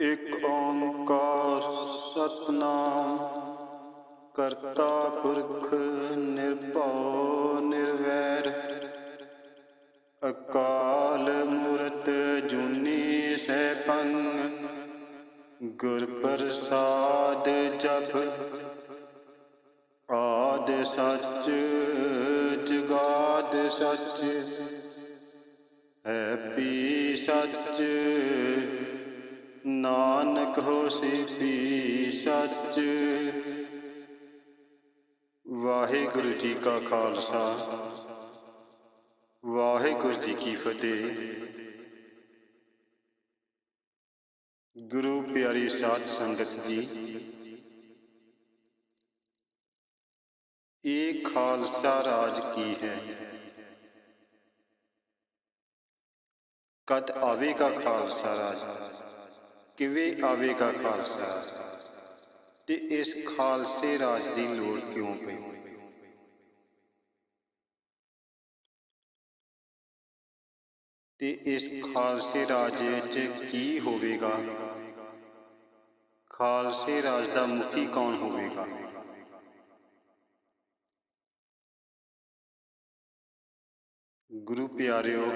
ਇਕ ਓੰਕਾਰ ਸਤਨਾਮ, ਕਰਤਾ ਪੁਰਖ ਨਿਰਭਉ ਨਿਰਵੈਰ। ਅਕਾਲ ਮੂਰਤ ਜੁਨੀ ਸੈਭੰ, ਗੁਰ ਪ੍ਰਸਾਦ ਜਪ। ਆਦ ਸੱਚ ਜੁਗਾਦ ਸੱਚ, ਹੈ ਪੀ ਸੱਚ ਨਾਨਕ ਹੋਸੀ ਸੱਚ। ਵਾਹਿਗੁਰੂ ਜੀ ਕਾ ਖਾਲਸਾ, ਵਾਹਿਗੁਰੂ ਜੀ ਕੀ ਫਤਿਹ। ਗੁਰੂ ਪਿਆਰੀ ਸਾਧ ਸੰਗਤ ਜੀ, ਇਹ ਖਾਲਸਾ ਰਾਜ ਕੀ ਹੈ? ਕਦ ਆਵੇਗਾ ਖਾਲਸਾ ਰਾਜ? ਕਿਵੇਂ ਆਵੇਗਾ ਖਾਲਸਾ? ਤੇ ਇਸ ਖਾਲਸੇ ਰਾਜ ਦੀ ਲੋੜ ਕਿਉਂ ਪਈ? ਤੇ ਇਸ ਖਾਲਸੇ ਰਾਜ ਵਿੱਚ ਕੀ ਹੋਵੇਗਾ? ਖਾਲਸੇ ਰਾਜ ਦਾ ਮੁਖੀ ਕੌਣ ਹੋਵੇਗਾ? ਗੁਰੂ ਪਿਆਰਿਓ